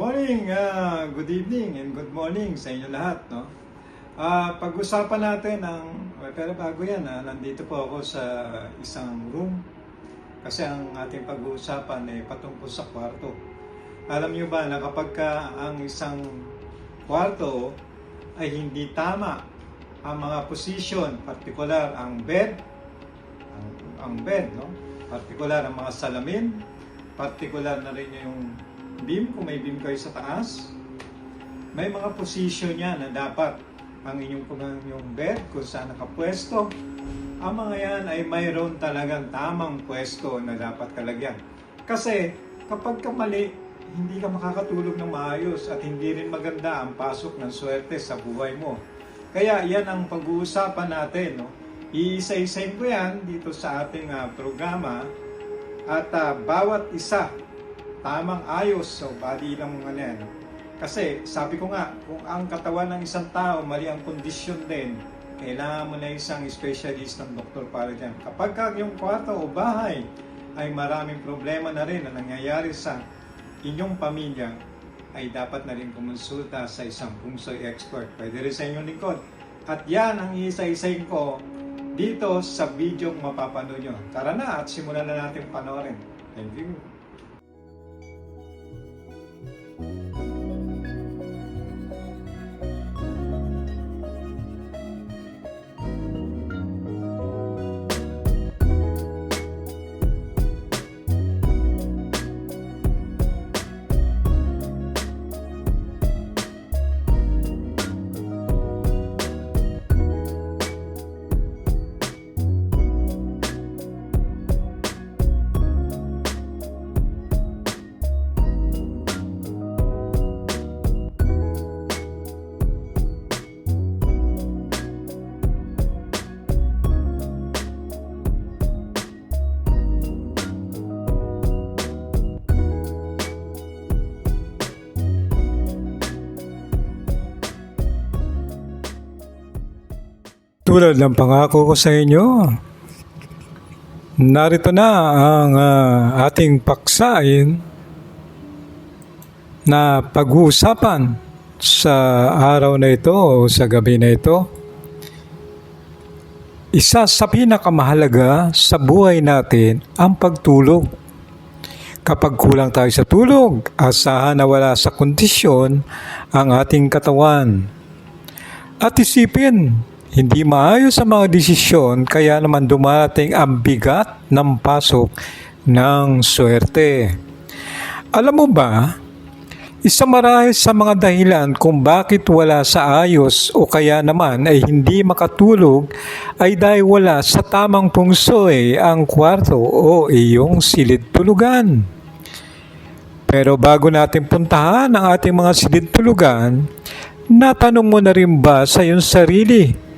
Morning, ah, good evening, and good morning sa inyo lahat. No? Ah, pag-usapan natin ang, well, pero bago yan, ah, nandito po ako sa isang room. Kasi ang ating pag-uusapan ay patungkol sa kwarto. Alam niyo ba na kapag ka ang isang kwarto ay hindi tama ang mga position, particular ang bed, ang, ang bed, no? Particular ang mga salamin, particular na rin yung beam, kung may beam kayo sa taas. May mga position yan na dapat ang inyong kung yung bed, kung saan nakapwesto. Ang mga yan ay mayroon talagang tamang pwesto na dapat kalagyan. Kasi kapag ka mali, hindi ka makakatulog ng maayos at hindi rin maganda ang pasok ng swerte sa buhay mo. Kaya yan ang pag-uusapan natin. No? Iisa-isayin ko yan dito sa ating ah, programa at ah, bawat isa tamang ayos so body lang ano yan. Kasi sabi ko nga, kung ang katawan ng isang tao mali ang kondisyon din, kailangan mo na isang specialist ng doktor para dyan. Kapag ka yung kwarto o bahay ay maraming problema na rin na nangyayari sa inyong pamilya, ay dapat na rin kumonsulta sa isang pungsoy expert. Pwede rin sa inyong lingkod. At yan ang isa-isayin ko dito sa video mapapanood nyo. Tara na at simulan na natin panoorin. Thank you. Tulad ng pangako ko sa inyo, narito na ang ah, ating paksain na pag-uusapan sa araw na ito o sa gabi na ito. Isa sa pinakamahalaga sa buhay natin ang pagtulog. Kapag kulang tayo sa tulog, asahan na wala sa kondisyon ang ating katawan. At isipin, hindi maayos ang mga desisyon kaya naman dumating ang bigat ng pasok ng swerte. Alam mo ba, isa marahil sa mga dahilan kung bakit wala sa ayos o kaya naman ay hindi makatulog ay dahil wala sa tamang pungsoy ang kwarto o iyong silid tulugan. Pero bago natin puntahan ang ating mga silid tulugan, natanong mo na rin ba sa iyong sarili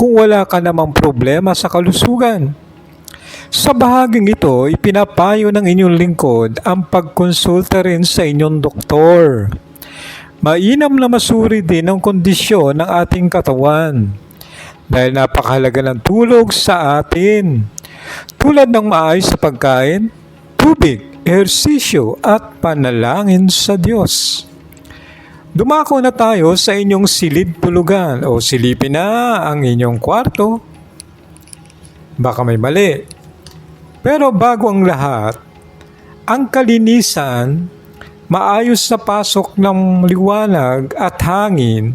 kung wala ka namang problema sa kalusugan? Sa bahaging ito, ipinapayo ng inyong lingkod ang pagkonsulta rin sa inyong doktor. Mainam na masuri din ang kondisyon ng ating katawan dahil napakahalaga ng tulog sa atin. Tulad ng maayos sa pagkain, tubig, ehersisyo at panalangin sa Diyos. Dumako na tayo sa inyong silid tulugan o silipin na ang inyong kwarto. Baka may mali. Pero bago ang lahat, ang kalinisan, maayos na pasok ng liwanag at hangin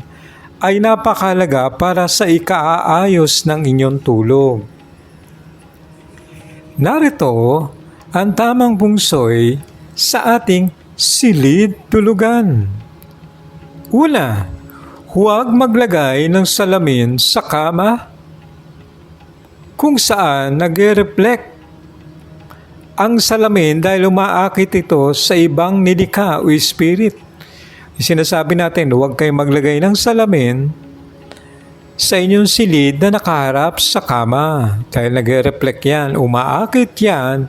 ay napakalaga para sa ikaaayos ng inyong tulog. Narito ang tamang bungsoy sa ating silid tulugan. Una, huwag maglagay ng salamin sa kama kung saan nag-reflect ang salamin dahil umaakit ito sa ibang nilika o spirit. Sinasabi natin, huwag kayong maglagay ng salamin sa inyong silid na nakaharap sa kama dahil nag-reflect yan, umaakit yan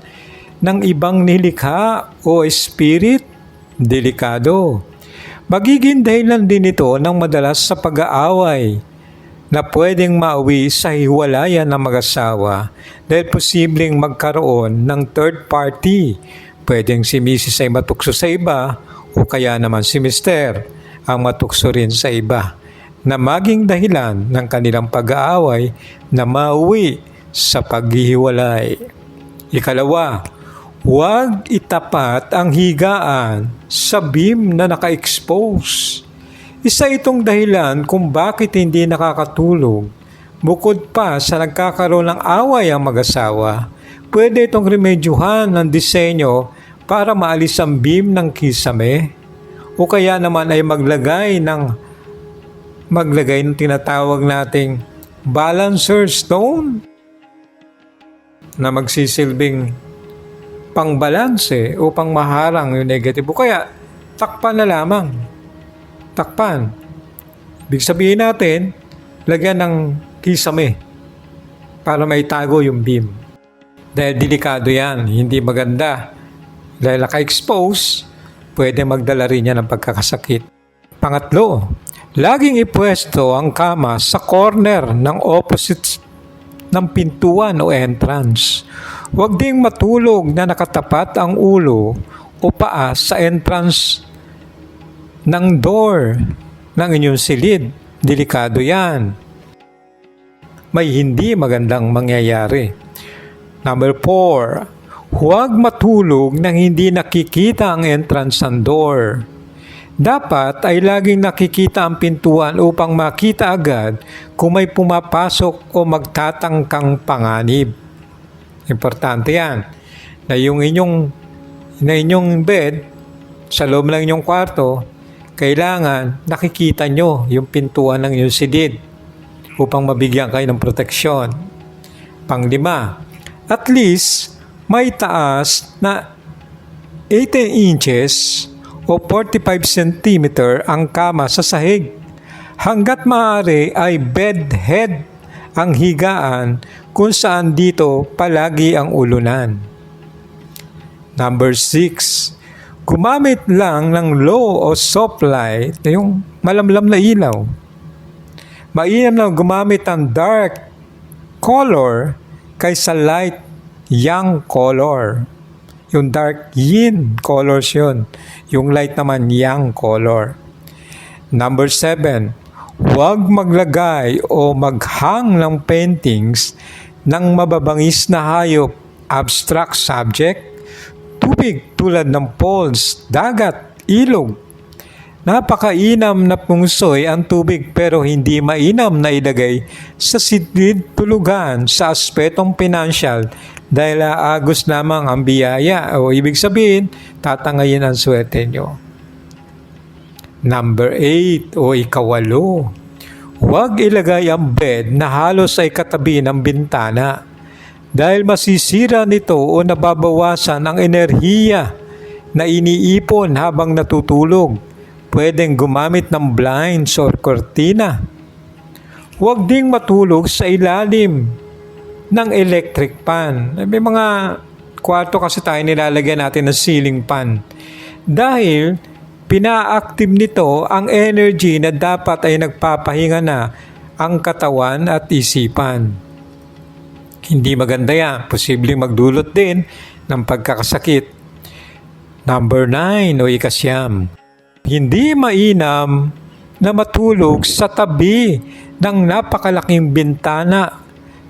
ng ibang nilikha o spirit delikado. Magiging dahilan din ito ng madalas sa pag-aaway na pwedeng mauwi sa hiwalayan ng mag-asawa dahil posibleng magkaroon ng third party. Pwedeng si Mrs. ay matukso sa iba o kaya naman si Mister ang matukso rin sa iba na maging dahilan ng kanilang pag-aaway na mauwi sa paghihiwalay. Ikalawa, huwag itapat ang higaan sa beam na naka-expose. Isa itong dahilan kung bakit hindi nakakatulog. Bukod pa sa nagkakaroon ng away ang mag-asawa, pwede itong remedyuhan ng disenyo para maalis ang beam ng kisame o kaya naman ay maglagay ng maglagay ng tinatawag nating balancer stone na magsisilbing pangbalanse o pangmaharang yung negative. O kaya, takpan na lamang. Takpan. Ibig sabihin natin, lagyan ng kisame para may tago yung beam. Dahil delikado yan, hindi maganda. Dahil naka-expose, pwede magdala rin yan ng pagkakasakit. Pangatlo, laging ipwesto ang kama sa corner ng opposite ng pintuan o entrance. Huwag ding matulog na nakatapat ang ulo o paa sa entrance ng door ng inyong silid. Delikado yan. May hindi magandang mangyayari. Number 4. Huwag matulog nang hindi nakikita ang entrance ng door. Dapat ay laging nakikita ang pintuan upang makita agad kung may pumapasok o magtatangkang panganib. Importante yan. Na yung inyong, na inyong bed sa loob ng inyong kwarto, kailangan nakikita nyo yung pintuan ng inyong silid upang mabigyan kayo ng proteksyon. Panglima, at least may taas na 18 inches o 45 cm ang kama sa sahig. Hanggat maaari ay bed head ang higaan kung saan dito palagi ang ulunan. Number 6. Gumamit lang ng low o soft light, yung malamlam na ilaw. Mainam lang gumamit ng dark color kaysa light young color. Yung dark yin colors yun. Yung light naman yang color. Number 7. Huwag maglagay o maghang ng paintings ng mababangis na hayop, abstract subject, tubig tulad ng pools, dagat, ilog. Napakainam na pungsoy ang tubig pero hindi mainam na ilagay sa silid tulugan sa aspetong pinansyal dahil aagos lamang ang biyaya o ibig sabihin tatangayin ang swerte nyo. Number 8 o ikawalo. Huwag ilagay ang bed na halos ay katabi ng bintana dahil masisira nito o nababawasan ang enerhiya na iniipon habang natutulog. Pwedeng gumamit ng blinds or cortina. Huwag ding matulog sa ilalim ng electric pan. May mga kwarto kasi tayo nilalagyan natin ng ceiling fan. Dahil pina-active nito ang energy na dapat ay nagpapahinga na ang katawan at isipan. Hindi maganda yan. Posibleng magdulot din ng pagkakasakit. Number 9 o ikasyam. Hindi mainam na matulog sa tabi ng napakalaking bintana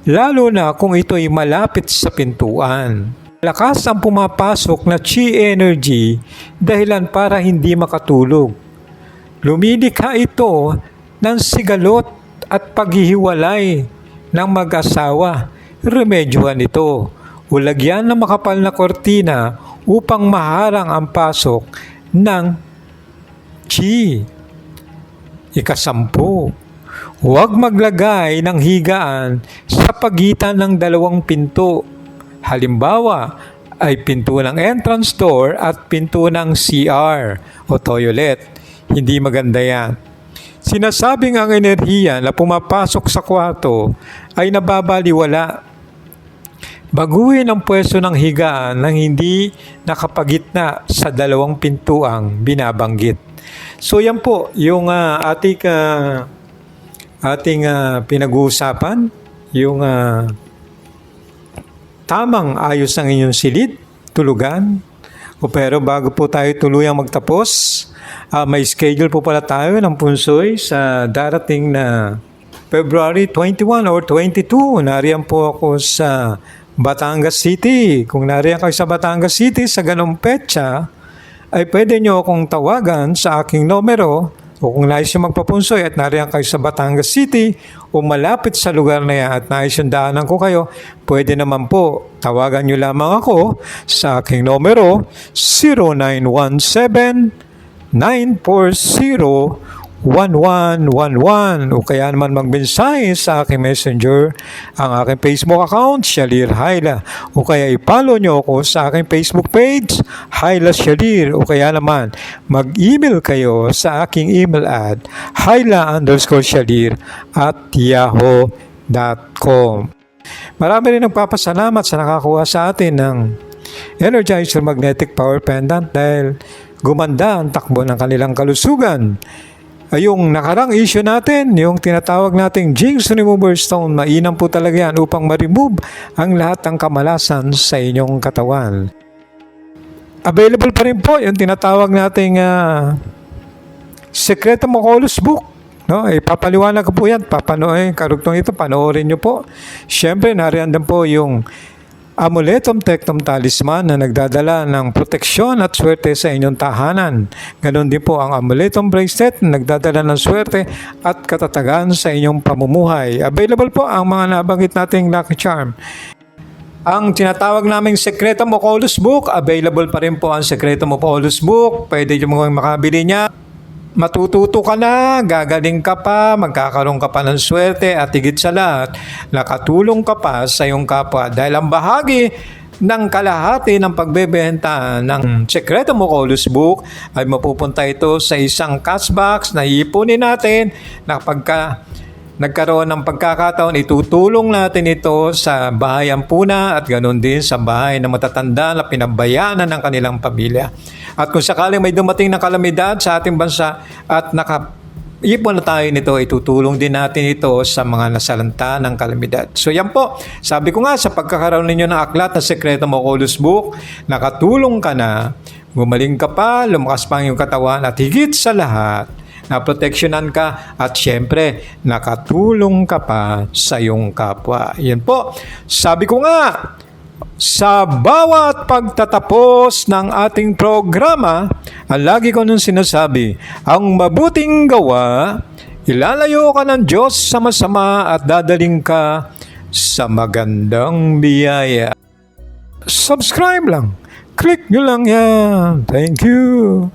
lalo na kung ito ay malapit sa pintuan. Lakas ang pumapasok na chi energy dahilan para hindi makatulog. Lumilikha ito ng sigalot at paghihiwalay ng mag-asawa. Remedyohan ito. Ulagyan ng makapal na kortina upang maharang ang pasok ng chi. Ikasampu. Huwag maglagay ng higaan sa pagitan ng dalawang pinto. Halimbawa, ay pinto ng entrance door at pinto ng CR o toilet. Hindi maganda yan. Sinasabing ang enerhiya na pumapasok sa kwarto ay nababaliwala. Baguhin ang pwesto ng higaan nang hindi nakapagitna sa dalawang pintuang binabanggit. So yan po yung uh, ating uh, ating uh, pinag-uusapan, yung uh, tamang ayos ng inyong silid, tulugan, O pero bago po tayo tuluyang magtapos, ah, may schedule po pala tayo ng punsoy sa darating na February 21 or 22. Nariyan po ako sa Batangas City. Kung nariyan kayo sa Batangas City sa ganong petsa, ay pwede nyo akong tawagan sa aking numero o kung nais nyo magpapunsoy at nariyan kayo sa Batangas City o malapit sa lugar na yan at nais yung daanan ko kayo, pwede naman po. Tawagan nyo lamang ako sa aking numero 0917 940 1111 o kaya naman magmensahe sa aking messenger ang aking Facebook account, Shalir Haila. O kaya i-follow nyo ako sa aking Facebook page, Haila Shalir. O kaya naman mag-email kayo sa aking email at haila underscore shalir at yahoo.com Marami rin nagpapasalamat sa nakakuha sa atin ng Energizer Magnetic Power Pendant dahil gumanda ang takbo ng kanilang kalusugan. Yung nakarang issue natin, yung tinatawag nating Jinx Remover Stone, mainam po talaga yan upang ma-remove ang lahat ng kamalasan sa inyong katawan. Available pa rin po yung tinatawag nating uh, Secreto Mocolus Book. No, eh, papaliwanag ko po yan. Papanoorin, karugtong ito, panoorin nyo po. Siyempre, nariyan din po yung Amuletum Tectum Talisman na nagdadala ng proteksyon at swerte sa inyong tahanan. Ganon din po ang Amuletum Bracelet na nagdadala ng swerte at katatagan sa inyong pamumuhay. Available po ang mga nabanggit nating Lucky Charm. Ang tinatawag naming Sekreto Mocolus Book, available pa rin po ang Sekreto Mocolus Book. Pwede nyo makabili niya. Matututo ka na, gagaling ka pa, magkakaroon ka pa ng swerte at higit sa lahat, nakatulong ka pa sa iyong kapwa. Dahil ang bahagi ng kalahati ng pagbebenta ng Sekreto Mocolus Book ay mapupunta ito sa isang cash box na iipunin natin na pagka nagkaroon ng pagkakataon, itutulong natin ito sa bahay Ampuna at ganoon din sa bahay ng matatanda na pinabayaan ng kanilang pamilya. At kung sakaling may dumating na kalamidad sa ating bansa at naka ipon na tayo nito, itutulong din natin ito sa mga nasalanta ng kalamidad. So yan po, sabi ko nga sa pagkakaroon ninyo ng aklat na Sekreto Mocolus Book, nakatulong ka na, gumaling ka pa, lumakas pa ang iyong katawan at higit sa lahat, naproteksyonan ka at syempre nakatulong ka pa sa iyong kapwa. Yan po. Sabi ko nga, sa bawat pagtatapos ng ating programa, ang lagi ko nung sinasabi, ang mabuting gawa, ilalayo ka ng Diyos sa masama at dadaling ka sa magandang biyaya. Subscribe lang. Click nyo lang yan. Thank you.